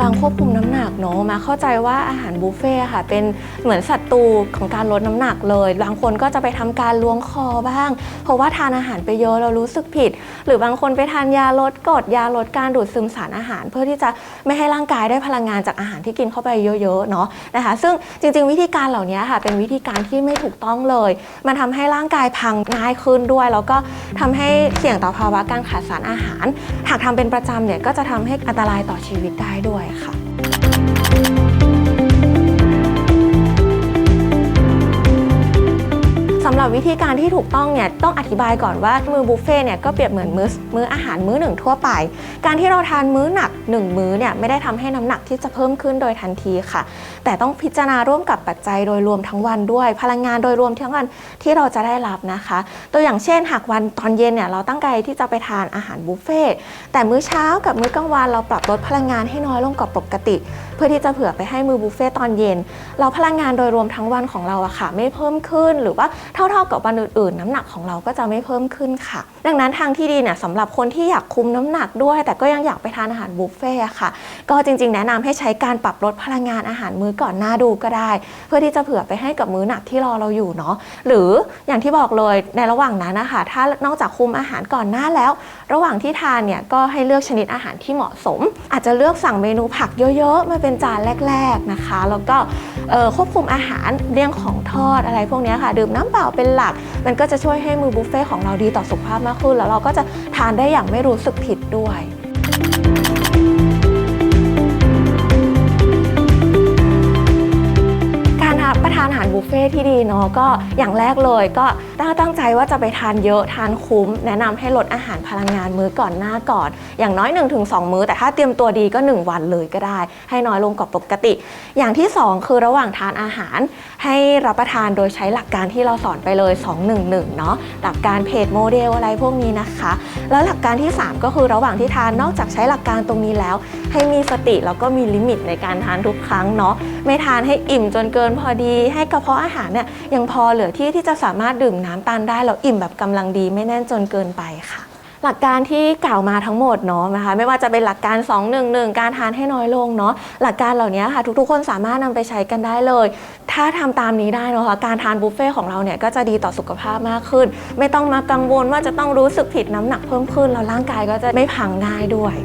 ลองควบคุมน้ำหนักเนาะมาเข้าใจว่าอาหารบุฟเฟ่ค่ะ เป็นเหมือนศัตรูของการลดน้ำหนักเลย บางคนก็จะไปทำการล้วงคอบ้าง เพราะว่าทานอาหารไปเยอะเรารู้สึกผิด หรือบางคนไปทานยาลดกรดยาลดการดูดซึมสารอาหาร เพื่อที่จะไม่ให้ร่างกายได้พลังงานจากอาหารที่กินเข้าไปเยอะๆเนาะนะคะ ซึ่งจริง ๆ วิธีการเหล่านี้ค่ะ เป็นวิธีการที่ไม่ถูกต้องเลย มันทำให้ร่างกายพังง่ายขึ้นด้วย แล้วก็ทำให้เสี่ยงต่อภาวะการขาดสารอาหาร หากทำเป็นประจำเนี่ยก็จะทำให้อันตรายต่อชีวิตได้ด้วยค่ะ วิธีการที่ถูกต้องเนี่ยต้องอธิบายก่อนว่ามือบุฟเฟ่เนี่ยก็เปรียบเหมือนมื้อมื้ออาหารมื้อหนึ่งทั่วไป การที่เราทานมื้อหนัก 1 มื้อเนี่ยไม่ได้ทำให้น้ำหนักที่จะเพิ่มขึ้นโดยทันทีค่ะ แต่ต้องพิจารณาร่วมกับปัจจัยโดยรวมทั้งวันด้วย พลังงานโดยรวมทั้งวันที่เราจะได้รับนะคะ ตัวอย่างเช่น หากวันตอนเย็นเนี่ยเราตั้งใจที่จะไปทานอาหารบุฟเฟ่แต่มื้อเช้ากับมื้อกลางวันเราปรับลดพลังงานให้น้อยลงกว่าปกติ เพื่อที่จะเผื่อไปให้มือบุฟเฟ่ต์ตอนเย็น เราพลังงานโดยรวมทั้งวันของเราอะค่ะ ไม่เพิ่มขึ้นหรือว่าเท่าๆกับวันอื่นๆ น้ำหนักของเราก็จะไม่เพิ่มขึ้นค่ะ ดังนั้นทางที่ดีเนี่ยสำหรับคนที่อยากคุมน้ำหนักด้วย แต่ก็ยังอยากไปทานอาหารบุฟเฟ่ต์ค่ะ ก็จริง ๆ แนะนำให้ใช้การปรับลดพลังงานอาหารมื้อก่อนหน้าดูก็ได้ เพื่อที่จะเผื่อไปให้กับมื้อหนักที่รอเราอยู่เนาะหรืออย่างที่บอกเลยในระหว่างนั้นนะคะถ้านอกจากคุมอาหารก่อนหน้าแล้ว ระหว่างที่ทานเนี่ยก็ให้เลือกชนิดอาหารที่เหมาะสม อาจจะเลือกสั่งเมนูผักเยอะๆมาเป็นจานแรก ๆนะคะ แล้วก็ ควบคุมอาหารเรื่องของทอดอะไรพวกนี้ค่ะ ดื่มน้ำเปล่าเป็นหลัก มันก็จะช่วยให้มือบุฟเฟ่ต์ของเราดีต่อสุขภาพมากขึ้น แล้วเราก็จะทานได้อย่างไม่รู้สึกผิดด้วยานอาหารบุฟเฟ่ที่ดีเนาะก็อย่างแรกเลยก็ถ้าตั้งใจว่าจะไปทานเยอะทานคุ้ม แนะนำให้ลดอาหารพลังงานมื้อก่อนหน้าก่อน อย่างน้อย 1-2 มื้อ แต่ถ้าเตรียมตัวดีก็ 1 วันเลยก็ได้ ให้น้อยลงกว่าปกติ อย่างที่ 2 คือระหว่างทานอาหาร ให้รับประทานโดยใช้หลักการที่เราสอนไปเลย 211 เนาะหลักการเพจโมเดลอะไรพวกนี้นะคะ แล้วหลักการที่ 3 ก็คือระหว่างที่ทานนอกจากใช้หลักการตรงนี้แล้ว ให้มีสติแล้วก็มีลิมิตในการทานทุกครั้งเนาะ ไม่ทานให้อิ่มจนเกินพอดี ให้กระเพาะอาหารเนี่ยยังพอเหลือที่ที่จะสามารถดื่มน้ำตาลได้แล้วอิ่มแบบกำลังดีไม่แน่นจนเกินไปค่ะหลักการที่กล่าวมาทั้งหมดเนาะนะคะไม่ว่าจะเป็นหลักการ 211 การทานให้น้อยลงเนาะหลักการเหล่านี้ค่ะทุกๆ คนสามารถนำไปใช้กันได้เลย ถ้าทำตามนี้ได้เนาะคะการทานบุฟเฟ่ของเราเนี่ยก็จะดีต่อสุขภาพมากขึ้น ไม่ต้องมากังวลว่าจะต้องรู้สึกผิดน้ำหนักเพิ่มขึ้นแล้วร่างกายก็จะไม่พังง่ายด้วย